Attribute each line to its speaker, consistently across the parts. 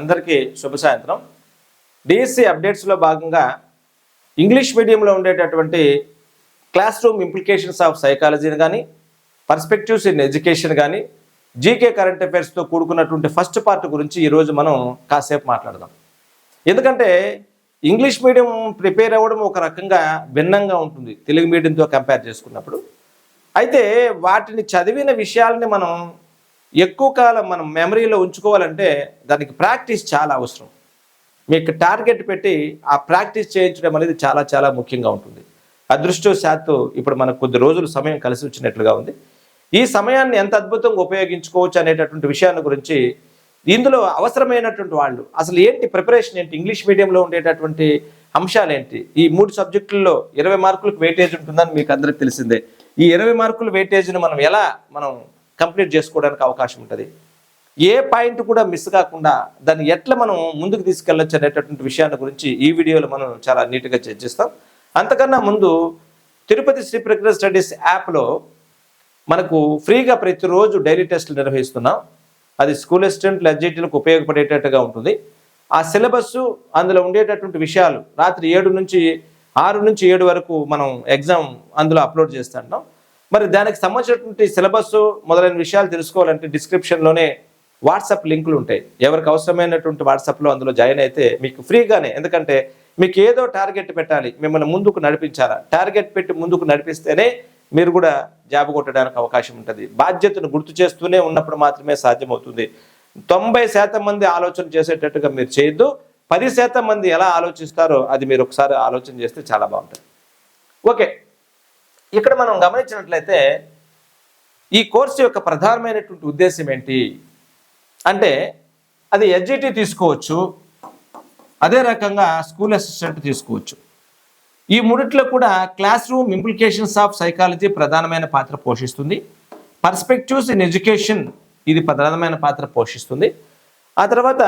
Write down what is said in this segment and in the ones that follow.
Speaker 1: అందరికీ శుభ సాయంత్రం. డిఎస్సి అప్డేట్స్లో భాగంగా ఇంగ్లీష్ మీడియంలో ఉండేటటువంటి క్లాస్ రూమ్ ఇంప్లికేషన్స్ ఆఫ్ సైకాలజీని కానీ పర్స్పెక్టివ్స్ ఇన్ ఎడ్యుకేషన్ కానీ జీకే కరెంట్ అఫైర్స్తో కూడుకున్నటువంటి ఫస్ట్ పార్ట్ గురించి ఈరోజు మనం కాసేపు మాట్లాడదాం. ఎందుకంటే ఇంగ్లీష్ మీడియం ప్రిపేర్ అవ్వడం ఒక రకంగా భిన్నంగా ఉంటుంది తెలుగు మీడియంతో కంపేర్ చేసుకున్నప్పుడు. అయితే వాటిని చదివిన విషయాలని మనం ఎక్కువ కాలం మనం మెమరీలో ఉంచుకోవాలంటే దానికి ప్రాక్టీస్ చాలా అవసరం. మీకు టార్గెట్ పెట్టి ఆ ప్రాక్టీస్ చేయించడం అనేది చాలా చాలా ముఖ్యంగా ఉంటుంది. అదృష్టవశాత్తు ఇప్పుడు మనకు కొద్ది రోజులు సమయం కలిసి వచ్చినట్లుగా ఉంది. ఈ సమయాన్ని ఎంత అద్భుతంగా ఉపయోగించుకోవచ్చు అనేటటువంటి విషయాన్ని గురించి ఇందులో అవసరమైనటువంటి వాళ్ళు అసలు ఏంటి ప్రిపరేషన్ ఏంటి ఇంగ్లీష్ మీడియంలో ఉండేటటువంటి అంశాలు ఏంటి ఈ మూడు సబ్జెక్టుల్లో ఇరవై మార్కులకు వెయిటేజ్ ఉంటుందని మీకు అందరికి తెలిసిందే. ఈ ఇరవై మార్కుల వెయిటేజ్ను మనం ఎలా మనం కంప్లీట్ చేసుకోవడానికి అవకాశం ఉంటుంది. ఏ పాయింట్ కూడా మిస్ కాకుండా దాన్ని ఎట్లా మనం ముందుకు తీసుకెళ్ళొచ్చు అనేటటువంటి విషయాన్ని గురించి ఈ వీడియోలో మనం చాలా నీట్గా చర్చిస్తాం. అంతకన్నా ముందు తిరుపతి శ్రీ ప్రజ్ఞ స్టడీస్ యాప్లో మనకు ఫ్రీగా ప్రతిరోజు డైలీ టెస్టులు నిర్వహిస్తున్నాం. అది స్కూల్ అసిస్టెంట్లు ఎడ్జిటీలకు ఉపయోగపడేటట్టుగా ఉంటుంది. ఆ సిలబస్ అందులో ఉండేటటువంటి విషయాలు రాత్రి ఏడు నుంచి ఆరు నుంచి ఏడు వరకు మనం ఎగ్జామ్ అందులో అప్లోడ్ చేస్తుంటాం మరి దానికి సంబంధించినటువంటి సిలబస్ మొదలైన విషయాలు తెలుసుకోవాలంటే డిస్క్రిప్షన్లోనే వాట్సాప్ లింకులు ఉంటాయి. ఎవరికి అవసరమైనటువంటి వాట్సాప్లో అందులో జాయిన్ అయితే మీకు ఫ్రీగానే ఎందుకంటే మీకు ఏదో టార్గెట్ పెట్టాలి మిమ్మల్ని ముందుకు నడిపించాలా. టార్గెట్ పెట్టి ముందుకు నడిపిస్తేనే మీరు కూడా జాబ్ కొట్టడానికి అవకాశం ఉంటుంది. బాధ్యతను గుర్తు చేస్తూనే ఉన్నప్పుడు మాత్రమే సాధ్యమవుతుంది. తొంభై శాతం మంది ఆలోచన చేసేటట్టుగా మీరు చేయొద్దు. పది శాతం మంది ఎలా ఆలోచిస్తారో అది మీరు ఒకసారి ఆలోచన చేస్తే చాలా బాగుంటుంది. ఓకే. ఇక్కడ మనం గమనించినట్లయితే ఈ కోర్సు యొక్క ప్రధానమైనటువంటి ఉద్దేశం ఏంటి? అంటే అది ఎడ్జిటి తీసుకోవచ్చు. అదే రకంగా స్కూల్ అసిస్టెంట్ తీసుకోవచ్చు. ఈ మూడిట్లో కూడా class room implications of psychology ప్రధానమైన పాత్ర పోషిస్తుంది. పర్స్పెక్టివ్స్ ఇన్ ఎడ్యుకేషన్ ఇది ప్రధానమైన పాత్ర పోషిస్తుంది. ఆ తర్వాత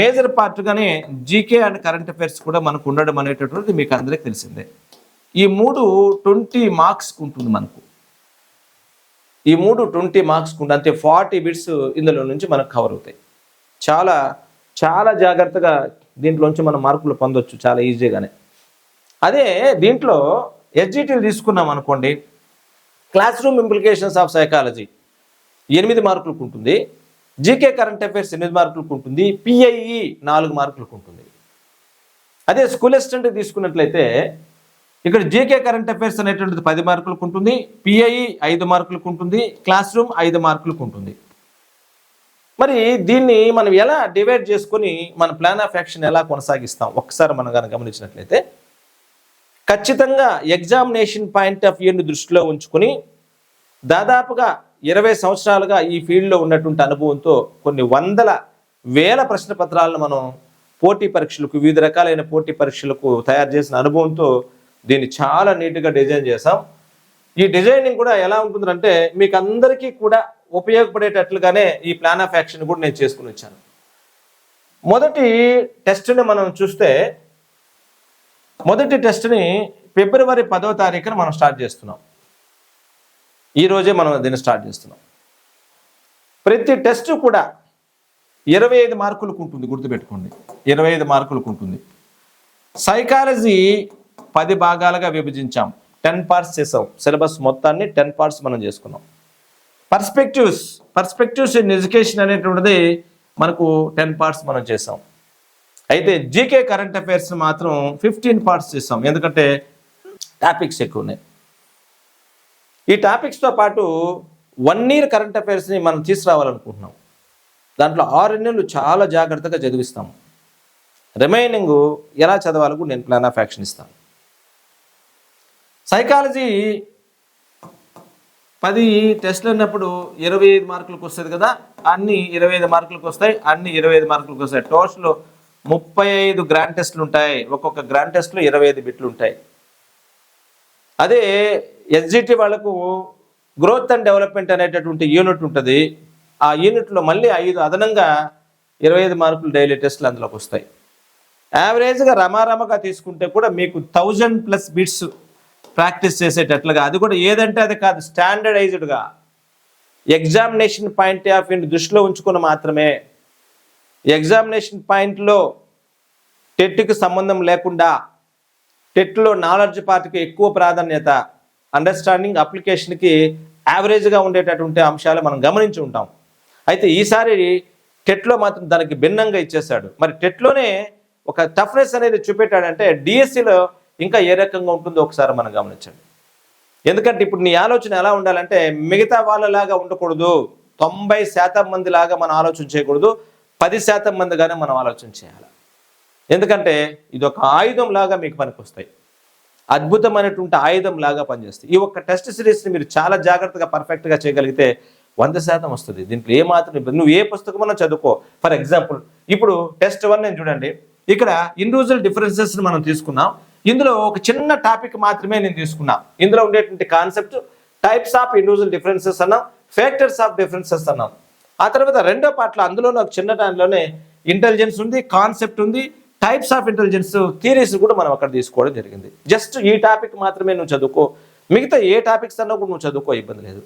Speaker 1: మేజర్ పార్ట్గానే జీకే అండ్ కరెంట్ అఫైర్స్ కూడా మనకు ఉండడం అనేటటువంటిది మీకు అందరికీ తెలిసిందే. ఈ మూడు ట్వంటీ మార్క్స్ ఉంటుంది మనకు. ఈ మూడు ట్వంటీ మార్క్స్కి ఉంటుంది అంతే ఫార్టీ బిట్స్ ఇందులో నుంచి మనకు కవర్ అవుతాయి. చాలా చాలా జాగ్రత్తగా దీంట్లోంచి మనం మార్కులు పొందొచ్చు చాలా ఈజీగానే. అదే దీంట్లో ఎస్జిటీలు తీసుకున్నాం అనుకోండి class room implications of psychology ఎనిమిది మార్కులకు ఉంటుంది జీకే కరెంట్ అఫైర్స్ ఎనిమిది మార్కులకు ఉంటుంది పిఐఈ నాలుగు మార్కులకు ఉంటుంది. అదే స్కూల్ అసిస్టెంట్ తీసుకున్నట్లయితే ఇక్కడ జీకే కరెంట్ అఫైర్స్ అనేటువంటిది పది మార్కులకు ఉంటుంది. పిఐఈ ఐదు మార్కులకు ఉంటుంది. క్లాస్ రూమ్ ఐదు మార్కులకు ఉంటుంది. మరి దీన్ని మనం ఎలా డివైడ్ చేసుకొని మన ప్లాన్ ఆఫ్ యాక్షన్ ఎలా కొనసాగిస్తాం? ఒక్కసారి మనం కనుక గమనించినట్లయితే ఖచ్చితంగా ఎగ్జామినేషన్ పాయింట్ ఆఫ్ వ్యూని దృష్టిలో ఉంచుకొని దాదాపుగా ఇరవై సంవత్సరాలుగా ఈ ఫీల్డ్లో ఉన్నటువంటి అనుభవంతో కొన్ని వందల వేల ప్రశ్న పత్రాలను మనం పోటీ పరీక్షలకు వివిధ రకాలైన పోటీ పరీక్షలకు తయారు చేసిన అనుభవంతో దీన్ని చాలా నీట్గా డిజైన్ చేసాం ఈ డిజైనింగ్ కూడా ఎలా ఉంటుందంటే మీకు అందరికీ కూడా ఉపయోగపడేటట్లుగానే ఈ ప్లాన్ ఆఫ్ యాక్షన్ కూడా నేను చేసుకుని వచ్చాను. మొదటి టెస్ట్ని మనం చూస్తే మొదటి టెస్ట్ని ఫిబ్రవరి పదవ తారీఖున మనం స్టార్ట్ చేస్తున్నాం. ఈరోజే మనం దీన్ని స్టార్ట్ చేస్తున్నాం. ప్రతి టెస్ట్ కూడా ఇరవై ఐదు మార్కులకు ఉంటుంది గుర్తుపెట్టుకోండి. ఇరవై ఐదు మార్కులకు ఉంటుంది. సైకాలజీ పది భాగాలుగా విభజించాం. టెన్ పార్ట్స్ చేసాం. సిలబస్ మొత్తాన్ని టెన్ పార్ట్స్ మనం చేసుకున్నాం. పర్స్పెక్టివ్స్. పర్స్పెక్టివ్స్ ఇన్ ఎడ్యుకేషన్ అనేటువంటిది మనకు టెన్ పార్ట్స్ మనం చేసాం. అయితే జీకే కరెంట్ అఫైర్స్ మాత్రం ఫిఫ్టీన్ పార్ట్స్ చేసాం. ఎందుకంటే టాపిక్స్ ఎక్కువ ఉన్నాయి ఈ టాపిక్స్తో పాటు వన్ ఇయర్ కరెంట్ అఫైర్స్ని మనం తీసుకురావాలనుకుంటున్నాం. దాంట్లో ఆరు నెలలు చాలా జాగ్రత్తగా చదివిస్తాం. రిమైనింగ్ ఎలా చదవాలో నేను ప్లాన్ ఆఫ్ యాక్షన్ ఇస్తాను. సైకాలజీ పది టెస్ట్లు ఉన్నప్పుడు ఇరవై ఐదు మార్కులకు వస్తుంది కదా అన్ని ఇరవై ఐదు మార్కులకు వస్తాయి అన్ని ఇరవై ఐదు మార్కులకు వస్తాయి. టోటల్ ముప్పై ఐదు గ్రాండ్ టెస్ట్లు ఉంటాయి. ఒక్కొక్క గ్రాండ్ టెస్ట్లో ఇరవై ఐదు బిట్లు ఉంటాయి. అదే ఎస్జిటి వాళ్ళకు గ్రోత్ అండ్ డెవలప్మెంట్ అనేటటువంటి యూనిట్ ఉంటుంది. ఆ యూనిట్లో మళ్ళీ ఐదు అదనంగా ఇరవై ఐదు మార్కులు డైలీ టెస్ట్లు అందులోకి వస్తాయి. యావరేజ్గా రమారమగా తీసుకుంటే కూడా మీకు థౌజండ్ ప్లస్ బిట్స్ ప్రాక్టీస్ చేసేటట్లుగా. అది కూడా ఏదంటే అది కాదు స్టాండర్డైజ్డ్గా. ఎగ్జామినేషన్ పాయింట్ ఆఫ్ వ్యూని దృష్టిలో ఉంచుకుని మాత్రమే ఎగ్జామినేషన్ పాయింట్లో టెట్కి సంబంధం లేకుండా టెట్లో నాలెడ్జ్ పార్ట్కి ఎక్కువ ప్రాధాన్యత అండర్స్టాండింగ్ అప్లికేషన్కి యావరేజ్గా ఉండేటటువంటి అంశాలు మనం గమనించి ఉంటాం. అయితే ఈసారి టెట్లో మాత్రం దానికి భిన్నంగా ఇచ్చేశాడు. మరి టెట్లోనే ఒక టఫ్నెస్ అనేది చూపెట్టాడంటే డిఎస్సిలో ఇంకా ఏ రకంగా ఉంటుందో ఒకసారి మనం గమనించండి. ఎందుకంటే ఇప్పుడు నీ ఆలోచన ఎలా ఉండాలంటే మిగతా వాళ్ళలాగా ఉండకూడదు. తొంభై శాతం మంది లాగా మనం ఆలోచన చేయకూడదు. పది శాతం మందిగానే మనం ఆలోచన చేయాలి. ఎందుకంటే ఇది ఒక ఆయుధం లాగా మీకు పనికొస్తాయి. అద్భుతమైనటువంటి ఆయుధం లాగా పనిచేస్తాయి. ఈ ఒక్క టెస్ట్ సిరీస్ని మీరు చాలా జాగ్రత్తగా పర్ఫెక్ట్గా చేయగలిగితే వంద శాతం వస్తుంది. దీంట్లో ఏ మాత్రం ఇబ్బంది. నువ్వు ఏ పుస్తకమన్నా చదువుకో. ఫర్ ఎగ్జాంపుల్ ఇప్పుడు టెస్ట్ వన్ నేను చూడండి. ఇక్కడ ఇండివిజువల్ డిఫరెన్సెస్ని మనం తీసుకున్నాం ఇందులో ఒక చిన్న టాపిక్ మాత్రమే నేను తీసుకున్నా. ఇందులో ఉండేటువంటి concept types of individual differences అన్నాం ఫ్యాక్టర్స్ ఆఫ్ డిఫరెన్సెస్ అన్నాం. ఆ తర్వాత రెండో పాటలో అందులో ఒక చిన్న దానిలోనే ఇంటెలిజెన్స్ ఉంది కాన్సెప్ట్ ఉంది టైప్స్ ఆఫ్ ఇంటెలిజెన్స్ థీరీస్ కూడా మనం అక్కడ తీసుకోవడం జరిగింది. జస్ట్ ఈ టాపిక్ మాత్రమే నువ్వు చదువుకో మిగతా ఏ టాపిక్స్ అన్నా కూడా నువ్వు చదువుకో ఇబ్బంది లేదు.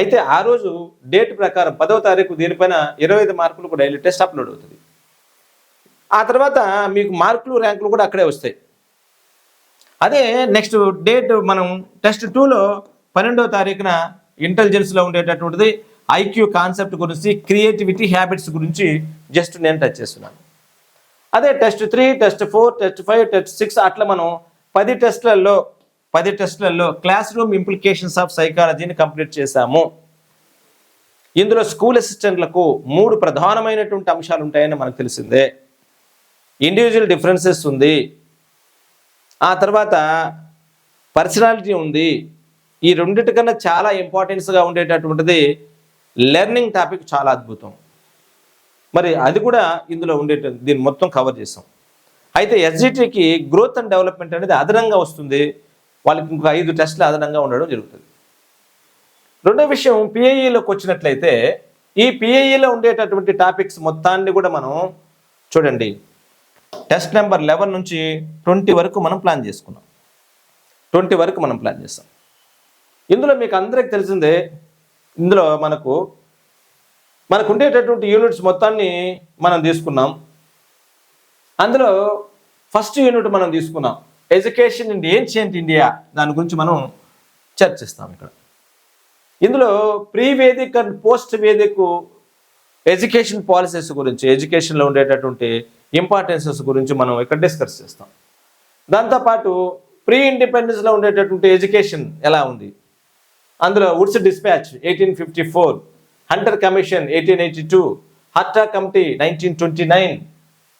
Speaker 1: అయితే ఆ రోజు డేట్ ప్రకారం పదవ తారీఖు దీనిపైన ఇరవై ఐదు మార్కులు కూడా డైలీ టెస్ట్ అప్లోడ్ అవుతుంది. ఆ తర్వాత మీకు మార్కులు ర్యాంకులు కూడా అక్కడే వస్తాయి. అదే నెక్స్ట్ డేట్ మనం టెస్ట్ టూలో పన్నెండవ తారీఖున ఇంటెలిజెన్స్లో ఉండేటటువంటిది ఐక్యూ కాన్సెప్ట్ గురించి క్రియేటివిటీ హ్యాబిట్స్ గురించి జస్ట్ నేను టచ్ చేస్తున్నాను. అదే test three test four test five test six అట్లా మనం పది టెస్ట్లలో పది టెస్ట్లలో క్లాస్ రూమ్ ఇంప్లికేషన్స్ ఆఫ్ సైకాలజీని కంప్లీట్ చేశాము. ఇందులో స్కూల్ అసిస్టెంట్లకు మూడు ప్రధానమైనటువంటి అంశాలు ఉంటాయని మనకు తెలిసిందే. ఇండివిజువల్ డిఫరెన్సెస్ ఉంది. ఆ తర్వాత పర్సనాలిటీ ఉంది. ఈ రెండింటికన్నా చాలా ఇంపార్టెన్స్గా ఉండేటటువంటిది లెర్నింగ్ టాపిక్ చాలా అద్భుతం. మరి అది కూడా ఇందులో ఉండేట దీన్ని మొత్తం కవర్ చేసాం. అయితే ఎస్జిటికి గ్రోత్ అండ్ డెవలప్మెంట్ అనేది అదనంగా వస్తుంది. వాళ్ళకి ఇంకొక ఐదు టెస్టులు అదనంగా ఉండడం జరుగుతుంది. రెండో విషయం పిఐఈలోకి వచ్చినట్లయితే ఈ పిఐఈలో ఉండేటటువంటి టాపిక్స్ మొత్తాన్ని కూడా మనం చూడండి. టెస్ట్ నెంబర్ లెవెన్ నుంచి ట్వంటీ వరకు మనం ప్లాన్ చేసుకున్నాం. ట్వంటీ వరకు మనం ప్లాన్ చేస్తాం. ఇందులో మీకు అందరికి తెలిసిందే ఇందులో మనకు మనకు ఉండేటటువంటి యూనిట్స్ మొత్తాన్ని మనం తీసుకున్నాం. అందులో ఫస్ట్ యూనిట్ మనం తీసుకున్నాం. ఎడ్యుకేషన్ ఇన్ ఏన్షియంట్ ఇండియా దాని గురించి మనం చర్చిస్తాం ఇక్కడ. ఇందులో pre Vedic and post Vedic education policies గురించి ఎడ్యుకేషన్లో ఉండేటటువంటి ఇంపార్టెన్సెస్ గురించి మనం ఇక్కడ డిస్కస్ చేస్తాం. దాంతోపాటు ప్రీ ఇండిపెండెన్స్లో ఉండేటటువంటి ఎడ్యుకేషన్ ఎలా ఉంది? అందులో Woods despatch eighteen fifty four Hunter commission eighteen eighty two హట్టా committee nineteen twenty nine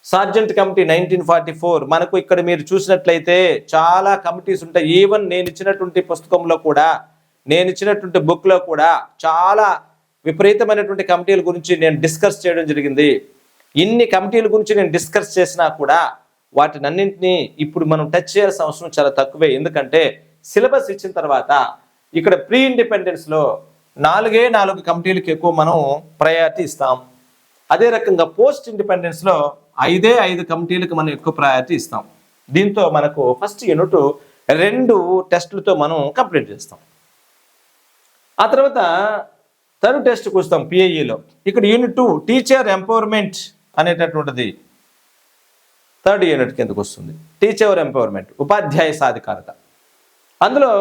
Speaker 1: Sargent committee nineteen forty four. మనకు ఇక్కడ మీరు చూసినట్లయితే చాలా కమిటీస్ ఉంటాయి. ఈవెన్ నేను ఇచ్చినటువంటి పుస్తకంలో కూడా నేను ఇచ్చినటువంటి బుక్లో కూడా చాలా విపరీతమైనటువంటి కమిటీల గురించి నేను డిస్కస్ చేయడం జరిగింది. ఇన్ని కమిటీల గురించి నేను డిస్కస్ చేసినా కూడా వాటిని అన్నింటినీ ఇప్పుడు మనం టచ్ చేయాల్సిన అవసరం చాలా తక్కువే. ఎందుకంటే సిలబస్ ఇచ్చిన తర్వాత ఇక్కడ ప్రీ ఇండిపెండెన్స్లో నాలుగే నాలుగు కమిటీలకు ఎక్కువ మనం ప్రయారిటీ ఇస్తాం. అదే రకంగా పోస్ట్ ఇండిపెండెన్స్లో ఐదే ఐదు కమిటీలకు మనం ఎక్కువ ప్రయారిటీ ఇస్తాం. దీంతో మనకు ఫస్ట్ యూనిట్ రెండు టెస్టులతో మనం కంప్లీట్ చేస్తాం. ఆ తర్వాత థర్డ్ టెస్ట్కి వస్తాం పిఐఈలో ఇక్కడ యూనిట్ టూ టీచర్ ఎంపవర్మెంట్ అనేటటువంటిది థర్డ్ యూనిట్ కిందకు వస్తుంది. టీచర్ ఎంపవర్మెంట్ ఉపాధ్యాయ సాధికారత. అందులో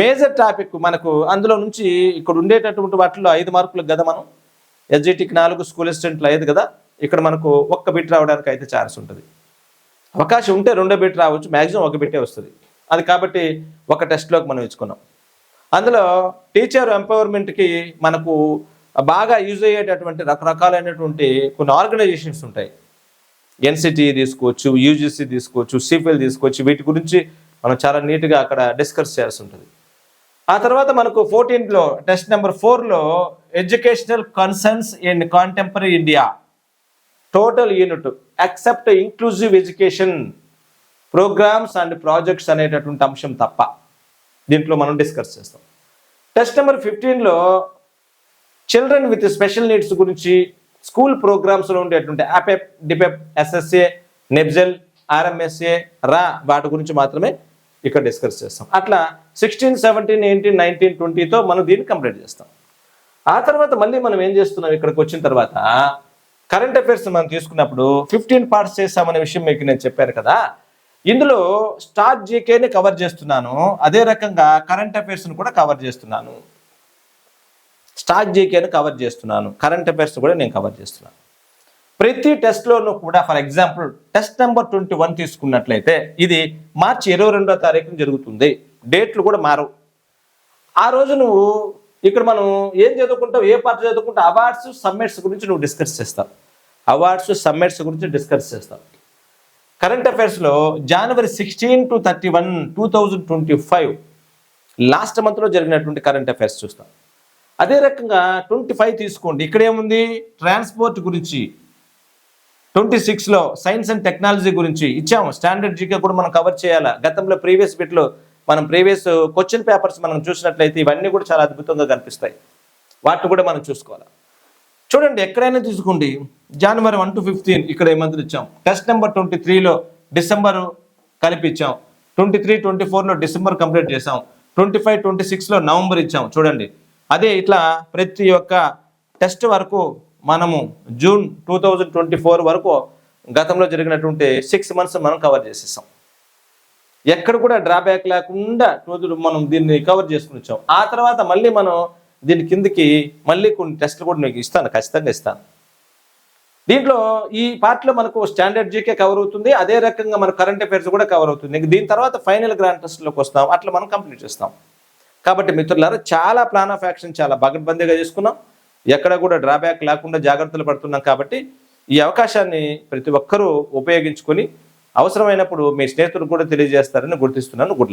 Speaker 1: మేజర్ టాపిక్ మనకు అందులో నుంచి ఇక్కడ ఉండేటటువంటి వాటిలో ఐదు మార్కులకు కదా మనం? ఎస్జిటికి నాలుగు స్కూల్ అసిస్టెంట్లు ఐదు కదా ఇక్కడ మనకు ఒక్క బిట్ రావడానికి అయితే ఛాన్స్ ఉంటుంది. అవకాశం ఉంటే రెండో బిట్ రావచ్చు మ్యాక్సిమం ఒక బిట్టే వస్తుంది. అది కాబట్టి ఒక టెస్ట్లోకి మనం ఇచ్చుకున్నాం. అందులో టీచర్ ఎంపవర్మెంట్కి మనకు బాగా యూజ్ అయ్యేటటువంటి రకరకాలైనటువంటి కొన్ని ఆర్గనైజేషన్స్ ఉంటాయి. ఎన్సిటీ తీసుకోవచ్చు యూజీసీ తీసుకోవచ్చు సిపిఎల్ తీసుకోవచ్చు. వీటి గురించి మనం చాలా నీట్గా అక్కడ డిస్కస్ చేయాల్సి ఉంటుంది. ఆ తర్వాత మనకు ఫోర్టీన్లో టెస్ట్ నెంబర్ ఫోర్లో educational concerns in contemporary India. Total unit except inclusive education programs and projects అనేటటువంటి అంశం తప్ప. దీంట్లో మనం డిస్కస్ చేస్తాం. టెస్ట్ నెంబర్ ఫిఫ్టీన్లో చిల్డ్రన్ విత్ స్పెషల్ నీడ్స్ గురించి స్కూల్ ప్రోగ్రామ్స్లో ఉండేటువంటి యాపెప్ డిపెప్ ఎస్ఎస్ఏ నెబ్జెల్ ఆర్ఎంఎస్ఏ రా వాటి గురించి మాత్రమే ఇక్కడ డిస్కస్ చేస్తాం. అట్లా సిక్స్టీన్ సెవెంటీన్ ఎయిటీన్ నైన్టీన్ ట్వంటీతో మనం దీన్ని కంప్లీట్ చేస్తాం. ఆ తర్వాత మళ్ళీ మనం ఏం చేస్తున్నాం ఇక్కడికి వచ్చిన తర్వాత? కరెంట్ అఫైర్స్ మనం తీసుకున్నప్పుడు ఫిఫ్టీన్ పార్ట్స్ చేస్తామనే విషయం మీకు నేను చెప్పాను కదా? ఇందులో స్టార్ జీకేని కవర్ చేస్తున్నాను. అదే రకంగా కరెంట్ అఫైర్స్ని కూడా కవర్ చేస్తున్నాను. స్టాక్ జీకేను కవర్ చేస్తున్నాను. కరెంట్ అఫైర్స్ కూడా నేను కవర్ చేస్తున్నాను. ప్రతి టెస్ట్లోనూ కూడా for example test number twenty one తీసుకున్నట్లయితే ఇది మార్చి ఇరవై రెండో తారీఖున జరుగుతుంది. డేట్లు కూడా మారవు. ఆ రోజు నువ్వు ఇక్కడ మనం ఏం చదువుకుంటావు ఏ పార్ట్ చదువుకుంటావు అవార్డ్స్ సమ్మిట్స్ గురించి నువ్వు డిస్కస్ చేస్తావు. అవార్డ్స్ సమ్మిట్స్ గురించి డిస్కస్ చేస్తావు. కరెంట్ అఫైర్స్లో జనవరి sixteen to thirty one two thousand twenty five last మంత్లో జరిగినటువంటి కరెంట్ అఫైర్స్ చూస్తాం. అదే రకంగా ట్వంటీ ఫైవ్ తీసుకోండి. ఇక్కడ ఏముంది ట్రాన్స్పోర్ట్ గురించి. ట్వంటీ సిక్స్లో సైన్స్ అండ్ టెక్నాలజీ గురించి ఇచ్చాము. స్టాండర్డ్ జీకే కూడా మనం కవర్ చేయాలా? గతంలో ప్రీవియస్ బిట్లో మనం ప్రీవియస్ క్వశ్చన్ పేపర్స్ మనం చూసినట్లయితే ఇవన్నీ కూడా చాలా అద్భుతంగా కనిపిస్తాయి. వాటిని కూడా మనం చూసుకోవాలి? చూడండి ఎక్కడైనా తీసుకోండి. జనవరి వన్ టు ఫిఫ్టీన్ ఇక్కడ ఏమంతా ఇచ్చాం. టెస్ట్ నెంబర్ ట్వంటీ త్రీలో డిసెంబర్ కలిపి ఇచ్చాం. ట్వంటీ త్రీ ట్వంటీ ఫోర్లో డిసెంబర్ కంప్లీట్ చేసాం ట్వంటీ ఫైవ్ ట్వంటీ సిక్స్లో నవంబర్ ఇచ్చాం. చూడండి. అదే ఇట్లా ప్రతి ఒక్క టెస్ట్ వరకు మనము June two thousand twenty four వరకు గతంలో జరిగినటువంటి సిక్స్ మంత్స్ మనం కవర్ చేసేసాం. ఎక్కడ కూడా డ్రాబ్యాక్ లేకుండా రోజులు మనం దీన్ని కవర్ చేసుకుని వచ్చాం. ఆ తర్వాత మళ్ళీ మనం దీని కిందకి మళ్ళీ కొన్ని టెస్ట్లు కూడా మీకు ఇస్తాను ఖచ్చితంగా ఇస్తాను. దీంట్లో ఈ పార్ట్లో మనకు స్టాండర్డ్ జీకే కవర్ అవుతుంది అదే రకంగా మన కరెంట్ అఫైర్స్ కూడా కవర్ అవుతుంది. దీని తర్వాత ఫైనల్ గ్రాండ్ టెస్ట్లోకి వస్తాం అట్లా మనం కంప్లీట్ చేస్తాం. కాబట్టి మిత్రులారా చాలా ప్లాన్ ఆఫ్ యాక్షన్ చాలా పగడ్బందీగా చేసుకున్నాం. ఎక్కడ కూడా డ్రాబ్యాక్ లేకుండా జాగ్రత్తలు పడుతున్నాం కాబట్టి ఈ అవకాశాన్ని ప్రతి ఒక్కరూ ఉపయోగించుకొని అవసరమైనప్పుడు మీ స్నేహితులకు కూడా తెలియజేస్తారని గుర్తిస్తున్నాను. గుడ్